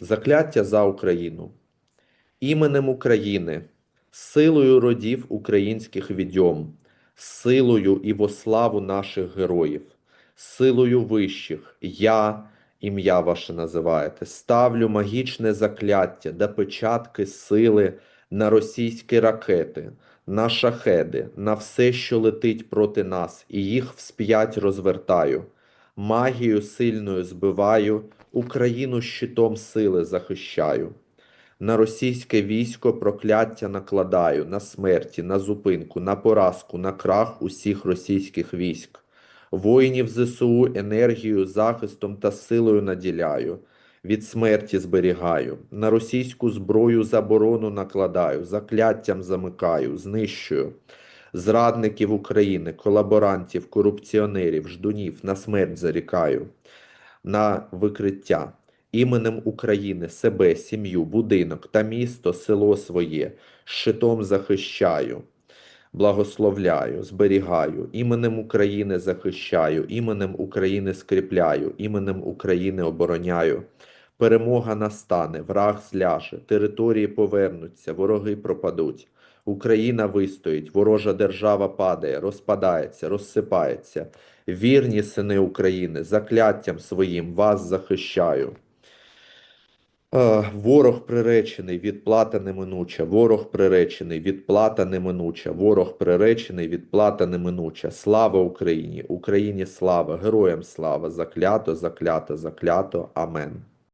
Закляття за Україну. Іменем України, силою родів українських відьом, силою і во славу наших героїв, силою вищих, я, ім'я ваше називаєте, ставлю магічне закляття да печатки сили на російські ракети, на шахеди, на все, що летить проти нас, і їх всп'ять розвертаю. Магію сильною збиваю, Україну щитом сили захищаю. На російське військо прокляття накладаю на смерті, на зупинку, на поразку, на крах усіх російських військ. Воїнів ЗСУ енергією, захистом та силою наділяю, від смерті зберігаю, на російську зброю заборону накладаю, закляттям замикаю, знищую. Зрадників України, колаборантів, корупціонерів, ждунів на смерть зарікаю, на викриття. Іменем України себе, сім'ю, будинок та місто, село своє щитом захищаю, благословляю, зберігаю, іменем України захищаю, іменем України скріпляю, іменем України обороняю. Перемога настане, враг зляже, території повернуться, вороги пропадуть. Україна вистоїть, ворожа держава падає, розпадається, розсипається. Вірні сини України, закляттям своїм вас захищаю. Ворог приречений, відплата неминуча, ворог приречений, відплата неминуча, ворог приречений, відплата неминуча. Слава Україні! Україні слава, героям слава! Заклято, заклято, заклято. Амен.